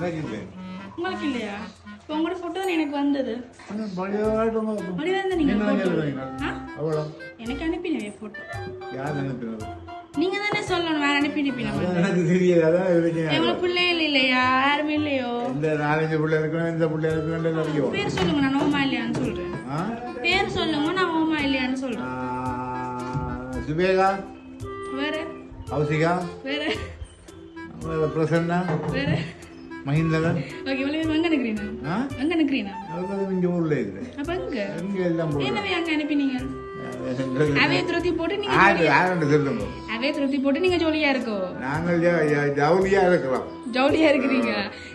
உங்களுக்கு இல்லையா இப்போ உங்களோட ஃபோட்டோ எனக்கு வந்தது. எனக்கு அனுப்பினவே ஃபோட்டோ யார் அனுப்பினது? நீங்க தானே சொல்லணும் வேற அனுப்பி அனுப்பின அதான் எனக்கு தெரியாது அதான் இருக்கீங்க எவ்வளவு பிள்ளைகள் இல்லையா? யாருமே இல்லையோ? இந்த நாலஞ்சு பிள்ளை இருக்கணும் இந்த பிள்ளை இருக்கணும் அறியும் பேர் சொல்லுங்க நான் ஓமா இல்லையான்னு சொல்றேன். பேர் சொல்லுங்க நான் ஓமா இல்லையான்னு சொல்றேன். சுபேகா? வேற? கௌசிகா? வேற? பிரசன்னா? வேற? என்னவே அங்க அனுப்பினீங்க அவே திருத்தி போட்டு நீங்க ஆறு ஆறு சொல்லுங்க அவே திருத்தி போட்டு நீங்க ஜோலியா இருக்கோ நாங்கள் ஜ- ஜ- ஜவுளியா இருக்கிறோம் இருக்கிறீங்க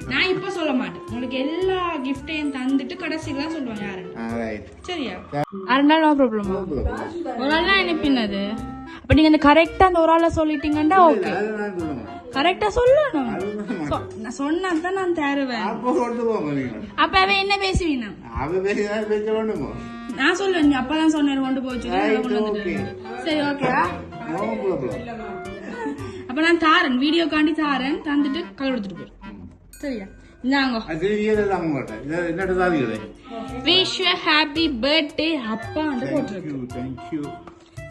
நான் இப்ப சொல்ல மாட்டேன் உங்களுக்கு எல்லா கிஃப்டையும் தந்துட்டு கடைசிக்கு தான் சொல்லுவாங்க யாரு சரியா அரை நாள் நோ ப்ராப்ளமா ஒரு ஆள் தான் அனுப்பினது அப்ப நீங்க அந்த கரெக்டா அந்த ஒரு ஆளை சொல்லிட்டீங்கன்னா ஓகே கரெக்டா சொல்லணும். நான் சொன்னா தான் நான் தருவேன். அப்போ அவன் என்ன பேசுவீனா? நான் சொல்லுவேன் நீ அப்பதான் சொன்னேன் கொண்டு போச்சு சரி ஓகேவா ப்ராப்ளம் அப்ப நான் தாரேன் வீடியோ காண்டி தாரேன் தந்துட்டு கல் எடுத்துட்டு போயிரு. சரியா? விஷ் ஹாப்பி பர்த்டே அப்பா வந்து போட்டிருக்கு. தேங்க்யூ தேங்க்யூ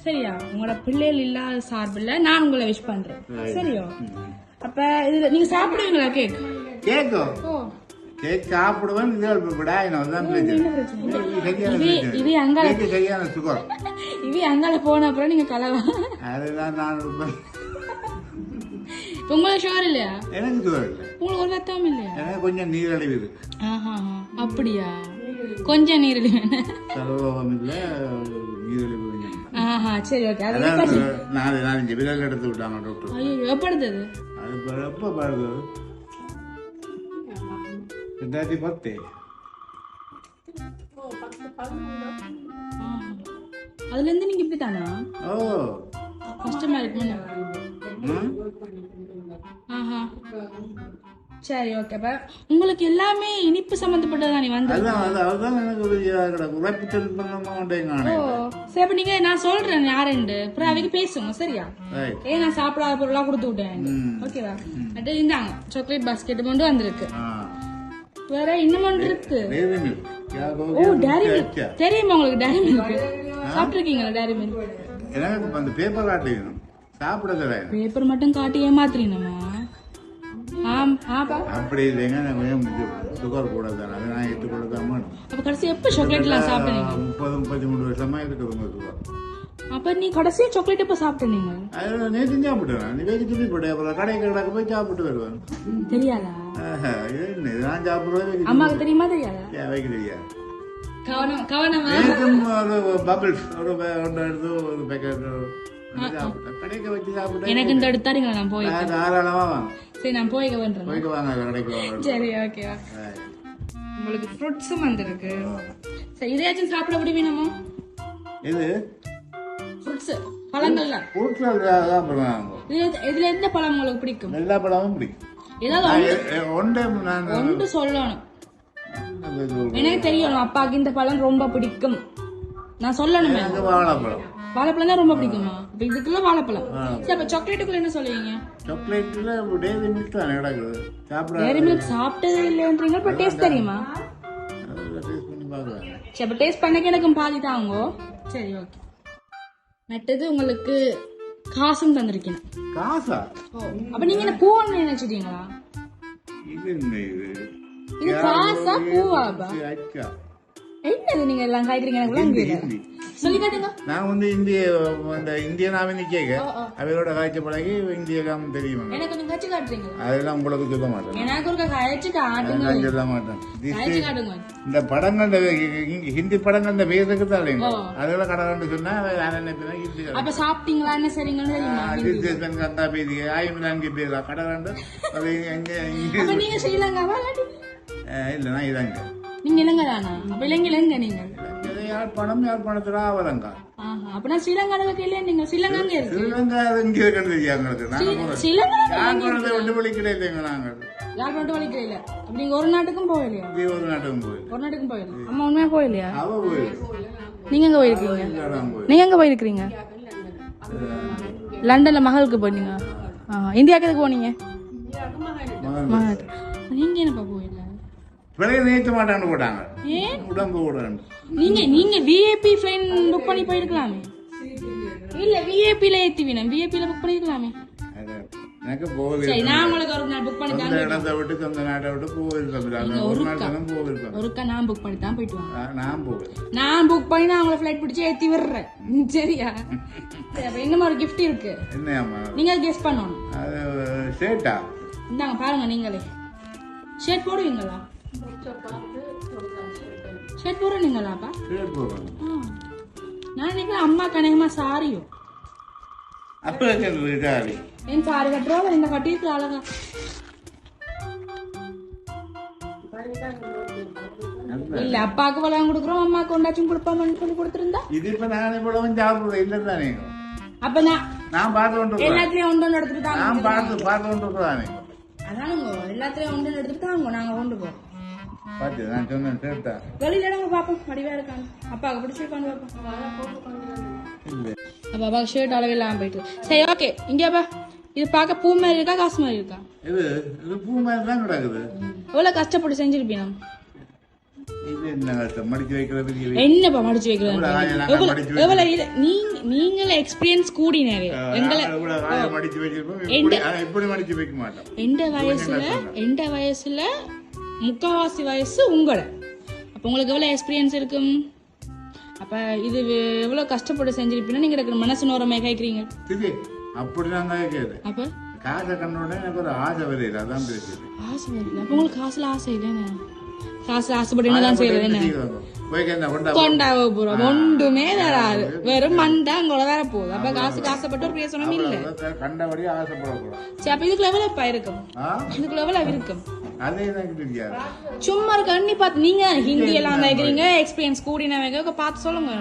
சரியா? உங்களோட பிள்ளைகள் இல்லாத சார்பில் நான் உங்களை விஷ் பண்றேன். சரியா? அப்ப இதுல நீங்க சாப்பிடுவீங்களா கேக் கேக்கோ? ஓ. கேக் சாப்பிடுவேன் இது இது இது பிரச்சனை. இது அங்கால சரியான சுகர். இது அங்கால போன அப்புறம் நீங்க கலவா? அதுதான் நான் உங்களுக்கு ஷோர் இல்லையா? எனக்கு சுகர் இல்லை. உங்களுக்கு ஒரு ரத்தம் இல்லையா? எனக்கு கொஞ்சம் நீரழிவு இருக்கு. அப்படியா? கொஞ்சம் நீர் வேணும் சர்வம் இல்லை நீரழிவு சரி ஓகே அது நாலு நாலஞ்சு விரல் எடுத்து விட்டாங்க டாக்டர் ஐயோ எப்ப எடுத்தது அது எப்போ பிறகு ரெண்டாயிரத்தி பத்து. ஆஹா. அதுல இருந்து நீங்க இப்படி தானா ஓ. கஷ்டமா இருக்குமா ம்? ஆஹா. சரி ஓகே அப்ப உங்களுக்கு எல்லாமே இனிப்பு சம்பந்தப்பட்டதா நீ வந்து? அதுதான் எனக்கு ஒரு உழைப்பு ஓ சரி அப்ப நீங்க நான் சொல்றேன் யாருண்டு அப்புறம் அவங்க பேசுங்க சரியா? ஏன் நான் சாப்பிடாத பொருளா கொடுத்து விட்டேன். ஓகேவா இந்தாங்க சாக்லேட் பாஸ்கெட் கொண்டு வந்திருக்கு. வேற இன்னும் ஒன்று இருக்கு. Oh dairy milk. தெரியுமா உங்களுக்கு டேரி மில்க் சாப்பிட்டுருக்கீங்களா டேரி மில்க் எனக்கு அந்த பேப்பர் காட்டு சாப்பிட பேப்பர் மட்டும் காட்டி ஏமாத்துறீங்கம்மா. ஆம் அப்படி இல்லைங்க நான் கொஞ்சம் சுகர் கூட தானே. அதை நான் எடுத்துக்கொள்ள தான் அப்ப கடைசி எப்ப சாக்லேட்லாம் சாப்பிட்டீங்க முப்பது முப்பத்தி மூணு வருஷமா இருக்குது உங்க சுகர். அப்ப நீ கடைசியா சாக்லேட் எப்ப சாப்பிட்டீங்க அது நேற்று சாப்பிடுவேன் நீ வேறு சொல்லி போட்டு அப்புறம் கடைக்கு கடைக்கு போய் சாப்பிட்டு வருவேன். தெரியாதா? நான் சாப்பிடுவேன் அம்மாவுக்கு தெரியுமா தெரியாதா? வைக்க தெரியாது கவனம் கவனமா. எனக்கும் ஒரு பபிள்ஸ் ஒரு பே- ஒன்று எடுத்து ஒரு பேக்கெட் சாப்பிட்டேன். கடைக்கு வச்சு சாப்பிட்டேன். எனக்கு இந்த எடுத்தாருங்களா நான் போய் தாராளமா வாங்க சரி நான் போய் பண்றேன் போய்க்கு வாங்க சரி ஓகே உங்களுக்கு ஃப்ரூட்ஸும் வந்திருக்கு. சரி இதையாச்சும் சாப்பிட முடியுமா இது ஃப்ரூட்ஸ் பழங்கள்ல ஃப்ரூட்ஸில் இதுல இதுல எந்த பழம் உங்களுக்கு பிடிக்கும்? எல்லா பழமும் பிடிக்கும். ஏதாவது நான் ஒண்ணு- எ- எ- ஒன் டைம் நான் ஒன்று சொல்லணும். எனக்கு தெரியணும் அப்பாவுக்கு இந்த பழம் ரொம்ப பிடிக்கும். நான் சொல்லணுமே. வாழைப்பழம். வாழைப்பழம் தான் ரொம்ப பிடிக்குமா இப்ப இதுக்குள்ள வாழைப்பழம். சரி அப்ப சாக்லேட்டுக்குள்ள என்ன சொல்லுவீங்க? சாக்லேட்டில் டெய்லி மில்க் தானே கிடக்குது சாப்பிட டேரி மில்க் சாப்பிட்டதே இல்லைன்றீங்க இப்ப டேஸ்ட் தெரியுமா? சரி அப்ப டேஸ்ட் பண்ணக்கு எனக்கும் பாதி தாங்கோ சரி ஓகே நட்டது உங்களுக்கு காசும் தந்திருக்கேன். காசா? அப்ப நீங்க என்ன பூவன்னு நினைச்சிட்டீங்களா? இது என்ன இது? இது காசா பூவாபா என்னது நீங்க எல்லாம் காய்க்கிறீங்க? எனக்கு நான் வந்து இந்திய அந்த இந்திய நாம கேட்க. அவரோட காய்ச்ச பழகி இந்திய காம தெரியுமா? அதெல்லாம் உங்களுக்கு சொல்ல மாட்டேன். அதெல்லாம் சொல்ல மாட்டேன். இந்த படங்கள் ஹிந்தி படங்கள் பேர் இருக்குதா இல்லைங்க. அதெல்லாம் கடவுள்னு சொன்னா நான் என்ன ஹிந்தி அப்ப சாப்பிட்டீங்களா? என்ன டிஸ்டேஷன் கந்தா பேதி. ஆயிரம் நான்கு பேர். கடவுண்டு அது எங்க நீங்க ஸ்ரீலங்காவா இல்ல நான் இதாங்க நீங்க இலங்கை தானா அப்ப இலங்கையில எங்க நீங்க? யாழ்ப்பாணம் யாழ்ப்பாணத்துல ஆவலங்கா ஆஹா அப்ப நான் ஸ்ரீலங்கால இல்லையா நீங்க ஸ்ரீலங்கா ஸ்ரீலங்கா இங்க இருக்கிறது? எங்களுக்கு நாங்க விட்டு நாங்கள்? யாழ்ப்பாணம் ஒரு நாட்டுக்கும் போகலையா? ஒரு நாட்டுக்கும் போய் ஒரு நாட்டுக்கும் போயிடல அம்மா உண்மையா போகலையா? அவ போய் நீங்க எங்க போயிருக்கீங்க? நீங்க எங்க போயிருக்கீங்க லண்டன்ல மகளுக்கு போனீங்க. இந்தியாவுக்கு எதுக்கு போனீங்க? நீங்க என்னப்பா போயிடல மாட்டான்னு போட்டாங்க. உடம்பு நீங்க நீங்க விஐபி ஃபிளைன் புக் பண்ணி போயிருக்கலாமே. இல்ல விஐபில ஏத்தி வேணும் விஐபில புக் பண்ணிருக்கலாமே. எனக்கு சரி நான் உங்களுக்கு ஒரு நாள் புக் பண்ணி தான் இடத்தை விட்டு சொந்த நாட்டை விட்டு போயிருக்கோம் ஒரு நாள் தானே போயிருக்கோம். ஒருக்கா நான் புக் பண்ணி தான் போயிட்டு வாங்க நான் போவேன் நான் புக் பண்ணி நான் உங்களை ஃபிளைட் பிடிச்சி ஏத்தி விடுறேன். சரியா? சரி, அப்ப இன்னும் ஒரு gift இருக்கு. என்னம்மா நீங்க கெஸ் பண்ணணும். அது இந்தாங்க பாருங்க நீங்களே. ஷர்ட் போடுவீங்களா? ஷேட் போடுறேன் ஆ. நான் நினைக்கிறேன் அம்மா கனகமா சாரியும் அப்போ இதாரி என் சாரி கட்டுறோம் இந்த கட்டிட்டு அழகா இல்ல அப்பாவுக்கு வளம் கொடுக்குறோம் அம்மாக்கு ஒண்டாச்சும் கொடுப்போம்னு சொல்லி கொடுத்துருந்தா இது இப்ப நான் இவ்வளவு சாப்பிடுறேன் இல்லை தானே அப்ப நான் நான் பார்த்து கொண்டு. எல்லாத்துலயும் ஒன்று எடுத்துட்டு தாங்க நான் பார்த்து பார்த்து கொண்டு இருக்கிறானே அதானுங்க எல்லாத்துலயும் ஒன்று எடுத்துட்டு தாங்க நாங்க கொண்டு போறோம் பார்த்து நான் சொன்னேன் ஷேட்டா வெளியில இடங்க பாப்போம். வடிவா இருக்காங்க அப்பாவுக்கு பிடிச்சிருக்கான்னு பாப்போம். அப்ப ஷர்ட் அளவு இல்லாம போயிட்டு. சரி ஓகே இங்கப்பா இது பார்க்க பூ மாதிரி இருக்கா காசு மாதிரி இருக்கா? இது இது பூ மாதிரி தான் கிடக்குது. எவ்வளவு கஷ்டப்பட்டு செஞ்சிருப்பீங்க. என்னப்பா மடிச்சு வைக்கிறது? எவ்வளவு நீங்க நீங்கள எக்ஸ்பீரியன்ஸ் எங்களை இப்படி மடிச்சு வைக்க மாட்டோம். எந்த வயசுல எந்த வயசுல முக்காவாசி வயசு உங்களோட அப்ப உங்களுக்கு எவ்வளவு எக்ஸ்பீரியன்ஸ் இருக்கும்? அப்ப இது எவ்வளவு கஷ்டப்பட்டு செஞ்சிருப்பீங்கன்னா நீங்க எனக்கு மனசு நோரமே கேக்குறீங்க. சரி அப்படி நான் கேட்குது அப்ப? காசை கண்டோட எனக்கு ஒரு ஆசை வருது. அதான் பேசுது ஆசை வருது. அப்ப உங்களுக்கு காசுல ஆசை இல்லைன்னு? காசுல ஆசைப்பட்டு என்னதான் செய்யறது என்ன கொண்டாவ போறோம் ஒன்றுமே வெறும் மண்டா அங்கோட வேற போகுது அப்ப காசுக்கு ஆசைப்பட்டு ஒரு பேசணும் இல்ல. கண்டபடி சரி அப்ப இருக்கும்? ஆ? இதுக்குள்ள எவ்வளவு இருக்கும்? அதே எனக்கு தெரியாது சும்மா இருக்க அண்ணி பார்த்து நீங்க ஹிந்தி எல்லாம் எக்ஸ்பீரியன்ஸ் கூடினவங்க பார்த்து சொல்லுங்க.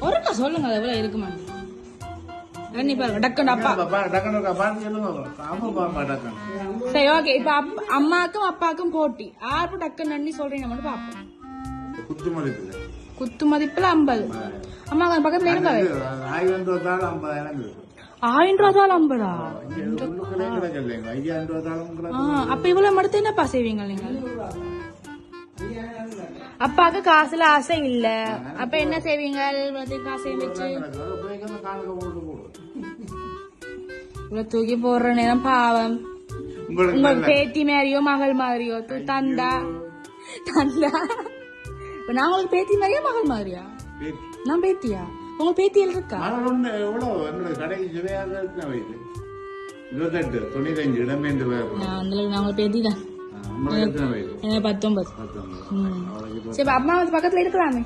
ஒருக்கா சொல்லுங்க அது எவ்வளவு இருக்குமா? அண்ணி பாருங்க டக்குன்னு அப்பா. சரி ஓகே இப்ப அம்மாக்கும் அப்பாக்கும் போட்டி. ஆறு டக்குன்னு அண்ணி சொல்றீங்க மட்டும் பாப்போம் குத்து மதிப்புல குத்து மதிப்புல ஐம்பது. அம்மா பக்கத்துல இருங்க ஆயிரம் ரூபா தான் ஆ, அப்ப இவ்வளவு மட்டும் என்னப்பா செய்வீங்க நீங்க அப்பாக்கு காசுல ஆசை இல்ல. அப்ப என்ன செய்வீங்க? காசையும் வச்சு. இவ்வளவு தூக்கி போடுற நேரம் பாவம். உங்க பேத்தி மாதிரியோ மகள் மாதிரியோ தந்தா. தந்தா. நான் உங்களுக்கு பேத்தி மாதிரியா மகள் மாதிரியா. நான் பேத்தியா? உங்க பேத்தியல் இருக்கா? ஒண்ணு எவ்வளவு? எங்களுக்கு கடைக்கு சுவையாக எத்தனை வயசு இருபத்தெட்டு தொண்ணூத்தஞ்சு அந்த அளவுக்கு நான் உங்களுக்கு பேத்தி தான். பத்தொன்பது. சரி அம்மா வந்து பக்கத்துல இருக்கலாமே.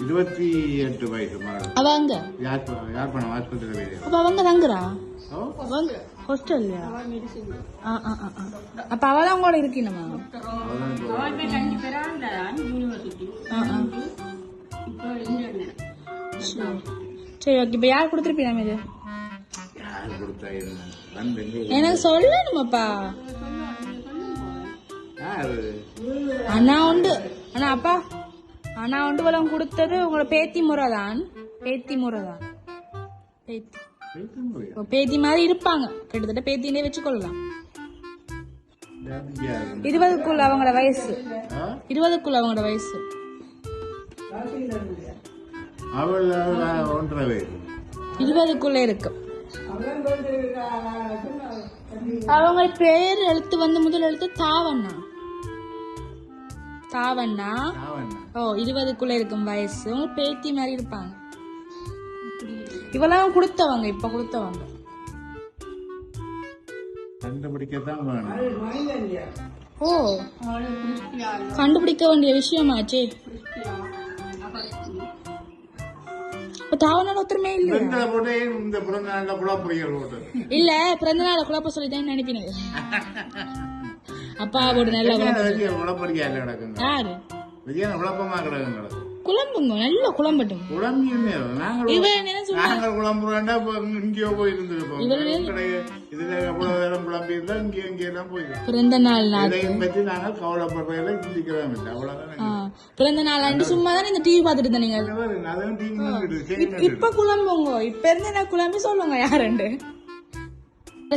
இருபத்தி எட்டு வயசு மகள் அவ அங்க? யார் யாழ்ப்பாணம் ஆஸ்பத்திரி வயது அப்ப அவங்க தங்குறா? அவங்க? ஹாஸ்டல்லையா. அப்ப ஆ ஆ. சரி. ஓகே இப்ப யார் கொடுத்துருப்பீங்க இது? வந்து எங்க எனக்கு சொல்லணுமாப்பா? அண்ணா உண்டு. அண்ணா அப்பா. அண்ணா உண்டு வளம் கொடுத்தது உங்களோட பேத்தி முறை தான் பேத்தி. முறை தான் பேத்தி பேத்தி மாதிரி இருப்பாங்க. கிட்டத்தட்ட பேத்தினே வச்சுக்கொள்ளலாம்? இருபதுக்குள்ள அவங்களோட வயசு? இருபதுக்குள்ள அவங்களோட வயசு. அவள் அவள் ஒன்றரை. வயசு இருபதுக்குள்ள இருக்கு அவங்க பேர் எழுத்து வந்து முதல் எழுத்து தாவண்ணா. தாவண்ணா? ஓ இருபதுக்குள்ள இருக்கும் வயசு. உங்க பேத்தி மாதிரி இருப்பாங்க. இவெல்லாம் கொடுத்தவங்க இப்ப கொடுத்தவங்க. கண்டுபிடிக்கத்தான் வேணும். ஓ. கண்டுபிடிக்க வேண்டிய விஷயமாச்சே. இப்ப தாவண்ணா ஒருத்தருமே இல்ல போட்டு இந்த பிறந்த நாள்ல குழப்பறிகள் போட்டு இல்ல பிறந்த நாள குழப்ப சொல்லி தான் நினைப்பினது அப்பா போட்டு நல்லா குழப்ப விஜயம் குழப்பறியா இல்லை கிடக்குங்க? யாரு? விஜயம் குழப்பமா கிடக்குங்க? கிடக்கு குழம்புங்க நல்ல குழம்பட்டும் குழம்பியுமே இவன் என்ன குழம்புறோம்டா இப்போ இங்கேயோ போயிருந்துருப்போம் இதுல எவ்வளவு நேரம் குழம்பி இருந்தா இங்கே இங்கே எல்லாம் போயிருக்கோம். பிறந்த நாள் இதையும் சிந்திக்கிறோம் இல்லை அவ்வளவுதான் ஆ, பிறந்த நாள் அன்று சும்மா தான் இந்த டிவி பார்த்துட்டு இருந்தீங்க இப்ப குழம்புங்க இப்ப இருந்து என்ன குழம்பி சொல்லுங்க யாருண்டு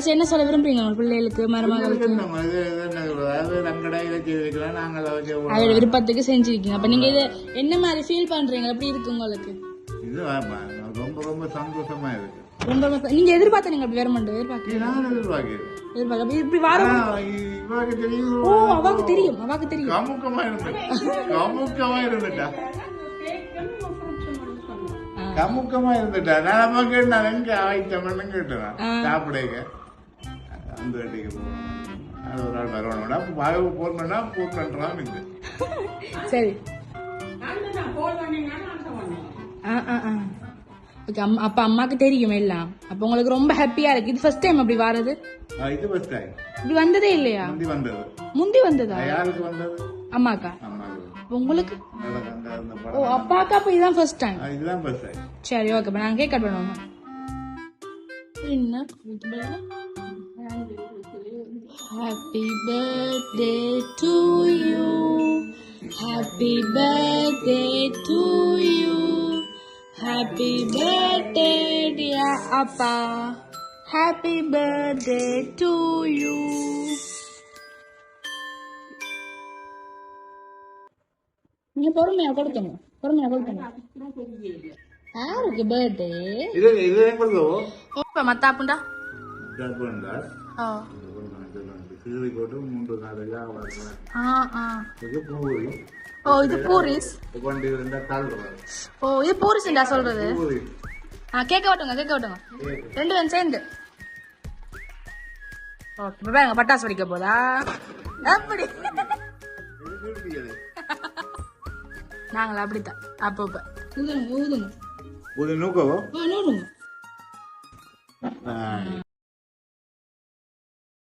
என்ன சொல்ல விரும்புறீங்க உங்க பிள்ளைகளுக்கு மருமகளுக்கு? இதுக்கு நம்ம இது இது என்ன சொல்றது? அதாவது நம்மடா இதை செய்து வைக்கலாம், நாங்கள் அதை வச்சு ஒரு- அவரோட விருப்பத்துக்கு செஞ்சிருக்கீங்க. அப்ப நீங்க இதை என்ன மாதிரி ஃபீல் பண்றீங்க? எப்படி இருக்கு உங்களுக்கு? இது ரொம்ப ரொம்ப சந்தோஷமா இருக்கு. ரொம்ப நீங்க எதிர்பார்த்த நீங்க அப்படி வேற மாட்டோம். எதிர்பார்க்க இது நான் எதிர்பார்க்கிறேன் எதிர்பார்க்க இப்படி வார ஆனா, இவருக்கு தெரியும். ஓ அவாக்கு தெரியும் அவாக்கு தெரியும். கமுக்கமா இருந்துட்டா. கமுக்கமா இருந்துட்டா. கமுக்கமா இருந்துட்டா. நான் நம்ம கேட்டேன் எங்க ஆயிட்டம்னு கேட்டேன். சாப்பிடுங்க. அந்த வீட்டுக்கு அது ஒரு நாள் வரணும்னா வாய்வு போடணும்னா போன் பண்றான் இது சரி. ஆ ஆ ஆ. ஓகே அம்மா அப்ப அம்மாக்கு தெரியும் எல்லாம். அப்ப உங்களுக்கு ரொம்ப ஹாப்பியா இருக்கு. இது ஃபர்ஸ்ட் டைம் அப்படி வாரது? இது ஃபர்ஸ்ட் டைம் இப்படி வந்ததே இல்லையா? முந்தி வந்தது. முந்தி வந்ததா? யாருக்கு வந்தது? அம்மாக்கா. அம்மாவுக்கு அப்ப உங்களுக்கு? ஓ அப்பாக்கா அப்ப இதுதான் ஃபர்ஸ்ட் டைம் ஆ, இதுதான் ஃபர்ஸ்ட் டைம் சரி ஓகே அப்ப நாங்க கேக் கட் பண்ணுவோம். என்ன? Happy birthday to you happy birthday to you happy birthday dear அப்பா ஹாப்பி பர்த்டே டு யூ நீங்க பொறுமையா கொடுக்கங்க பொறுமையா கொடுக்கங்க யாருக்கு பர்த்டே இது இது எங்களுக்கு இப்ப மத்தாப்புண்டா ஜாப்பண்டா ஓ இது பூரி. ஓ இது பூரிஸ். ஓ இது பூரிஸ்டா சொல்றது? பூரி. ஆ கேட்க விட்டுங்க கேட்க விட்டுங்க. ரெண்டு பேரும் சேர்ந்து. ஓகே இப்ப பாருங்க பட்டாசு வெடிக்க போதா? அப்படி. நாங்களா அப்படித்தான். அப்போ இப்ப ஊதுங்க ஊதுங்க. ஒரு நூக்கவோ? ஆ நூறுங்க